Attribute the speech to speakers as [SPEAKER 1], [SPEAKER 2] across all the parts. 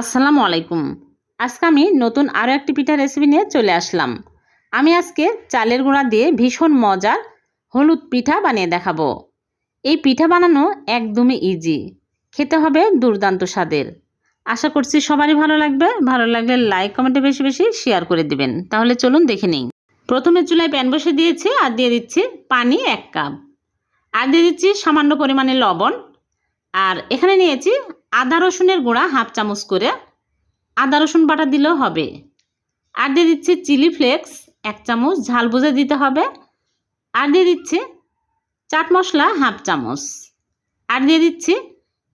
[SPEAKER 1] আসসালামু আলাইকুম। আজকে আমি নতুন আরও একটি পিঠা রেসিপি নিয়ে চলে আসলাম। আমি আজকে চালের গুঁড়া দিয়ে ভীষণ মজার হলুদ পিঠা বানিয়ে দেখাবো। এই পিঠা বানানো একদমই ইজি খেতে হবে দুর্দান্ত স্বাদের। আশা করছি সবারই ভালো লাগবে। ভালো লাগলে লাইক কমেন্টে বেশি বেশি শেয়ার করে দিবেন। তাহলে চলুন দেখে নিই। প্রথমে চুলায় প্যান বসে দিয়েছি আর দিয়ে দিচ্ছি পানি এক কাপ। আর দিয়ে দিচ্ছি সামান্য পরিমাণে লবণ। আর এখানে নিয়েছি আদা রসুনের গুঁড়া হাফ চামচ করে। আদা রসুন বাটা দিলেও হবে। আর দিয়ে দিচ্ছি চিলি ফ্লেক্স, এক চামচ। ঝাল বুঝে দিতে হবে। আর দিয়ে দিচ্ছি চাট মশলা হাফ চামচ। আর দিয়ে দিচ্ছি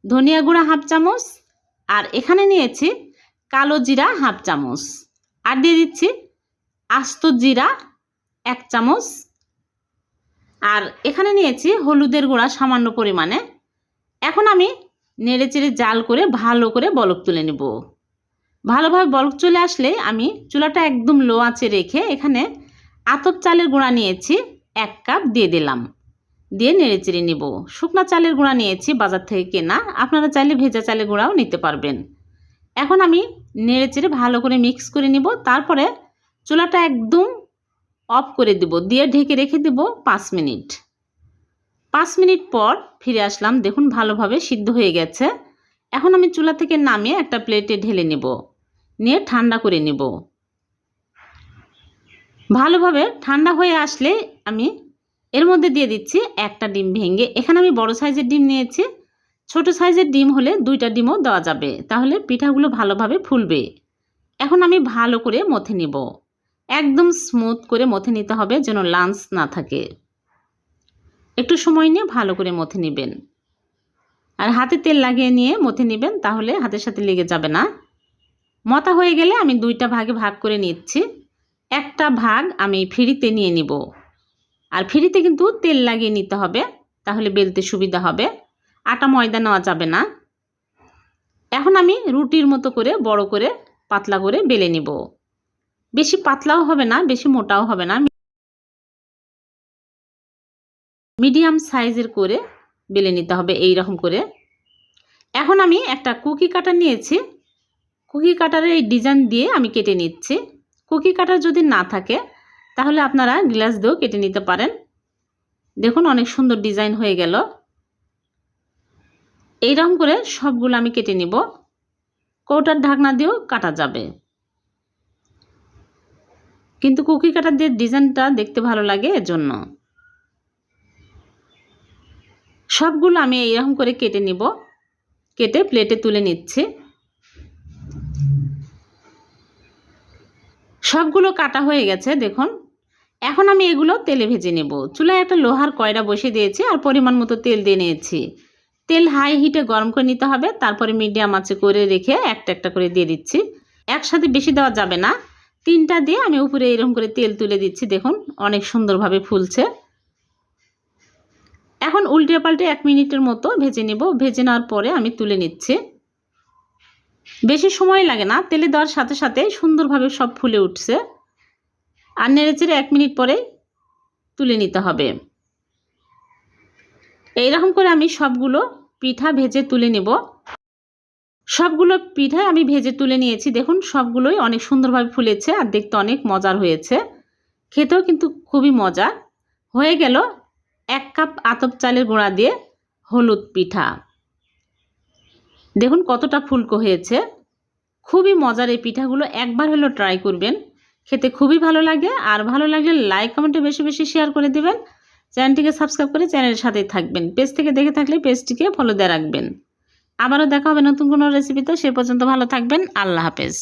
[SPEAKER 1] ধনিয়া গুঁড়া হাফ চামচ। আর এখানে নিয়েছি কালো জিরা হাফ চামচ। আর দিয়ে দিচ্ছি আস্ত জিরা এক চামচ। আর এখানে নিয়েছি হলুদের গুঁড়া সামান্য পরিমাণে। এখন আমি নেড়ে চেড়ে জাল করে ভালো করে বলক তুলে নেব। ভালোভাবে বলক চলে আসলে আমি চুলাটা একদম লো আঁচে রেখে এখানে আতপ চালের গুঁড়া নিয়েছি, এক কাপ দিয়ে দিলাম। দিয়ে নেড়ে চেড়ে নেব। শুকনা চালের গুঁড়া নিয়েছি বাজার থেকে কেনা, আপনারা চাইলে ভেজা চালের গুঁড়াও নিতে পারবেন। এখন আমি নেড়ে চেড়ে ভালো করে মিক্স করে নিব, তারপরে চুলাটা একদম অফ করে দেব। দিয়ে ঢেকে রেখে দেব পাঁচ মিনিট। পাঁচ মিনিট পর ফিরে আসলাম। দেখুন, ভালোভাবে সিদ্ধ হয়ে গেছে। এখন আমি চুলা থেকে নামিয়ে একটা প্লেটে ঢেলে নেব। নিয়ে ঠান্ডা করে নেব। ভালোভাবে ঠান্ডা হয়ে আসলে আমি এর মধ্যে দিয়ে দিচ্ছি একটা ডিম ভেঙে। এখানে আমি বড় সাইজের ডিম নিয়েছি। ছোট সাইজের ডিম হলে দুইটা ডিমও দেওয়া যাবে। তাহলে পিঠাগুলো ভালোভাবে ফুলবে। এখন আমি ভালো করে মথে নিব। একদম স্মুথ করে মথে নিতে হবে যেন লাঞ্চ না থাকে। একটু সময় নিয়ে ভালো করে মথে নেবেন। আর হাতে তেল লাগিয়ে নিয়ে মথে নেবেন, তাহলে হাতের সাথে লেগে যাবে না। মতা হয়ে গেলে আমি দুইটা ভাগে ভাগ করে নিচ্ছি। একটা ভাগ আমি ফ্রিতে নিয়ে নিব। আর ফ্রিতে কিন্তু তেল লাগিয়ে নিতে হবে, তাহলে বেলতে সুবিধা হবে। আটা ময়দা নেওয়া যাবে না। এখন আমি রুটির মতো করে, বড় করে, পাতলা করে বেলে নিব। বেশি পাতলাও হবে না, বেশি মোটাও হবে না। মিডিয়াম সাইজের করে বেলে নিতে হবে এই রকম করে। এখন আমি একটা কুকি কাটার নিয়েছি। কুকি কাটারের এই ডিজাইন দিয়ে আমি কেটে নিচ্ছি। কুকি কাটার যদি না থাকে, তাহলে আপনারা গ্লাস দিয়েও কেটে নিতে পারেন। দেখুন অনেক সুন্দর ডিজাইন হয়ে গেল। এইরকম করে সবগুলো আমি কেটে নিব। কৌটার ঢাকনা দিয়েও কাটা যাবে। কিন্তু কুকি কাটার দিয়ে ডিজাইনটা দেখতে ভালো লাগে এজন্য সবগুলো আমি এইরকম করে কেটে নিব। কেটে প্লেটে তুলে নিচ্ছি। সবগুলো কাটা হয়ে গেছে, দেখুন। এখন আমি এগুলো তেলে ভেজে নেব। চুলায় একটা লোহার কয়রা বসে দিয়েছি আর পরিমাণ মতো তেল দিয়ে নিয়েছি। তেল হাই হিটে গরম করে নিতে হবে, তারপরে মিডিয়াম আঁচে করে রেখে একটা একটা করে দিয়ে দিচ্ছি। একসাথে বেশি দেওয়া যাবে না। তিনটা দিয়ে আমি উপরে এরকম করে তেল তুলে দিচ্ছি, দেখুন। অনেক সুন্দরভাবে ফুলছে। এখন উল্টে পাল্টে এক মিনিটের মতো ভেজে নেব। ভেজে নেওয়ার পরে আমি তুলে নিচ্ছি। বেশি সময় লাগে না, তেলে দেওয়ার সাথে সাথে সুন্দরভাবে সব ফুলে উঠছে। আর নেড়েচেড়ে এক মিনিট পরে তুলে নিতে হবে। এইরকম করে আমি সবগুলো পিঠা ভেজে তুলে নেব। সবগুলো পিঠা আমি ভেজে তুলে নিয়েছি। দেখুন, সবগুলোই অনেক সুন্দরভাবে ফুলেছে আর দেখতে অনেক মজার হয়েছে। খেতেও কিন্তু খুবই মজা হয়ে গেল এক কাপ আতপ চালের গুঁড়া দিয়ে হলুদ পিঠা। দেখুন কতটা ফুলকো হয়েছে। খুবই মজার এই পিঠাগুলো একবার হলেও ট্রাই করবেন। খেতে খুবই ভালো লাগে। আর ভালো লাগলে লাইক কমেন্টে বেশি বেশি শেয়ার করে দেবেন। চ্যানেলটিকে সাবস্ক্রাইব করে চ্যানেলের সাথেই থাকবেন। পেজ থেকে দেখে থাকলে পেজটিকে ফলো দিয়ে রাখবেন। আবারও দেখা হবে নতুন কোনো রেসিপিতে সে পর্যন্ত ভালো থাকবেন। আল্লাহ হাফেজ।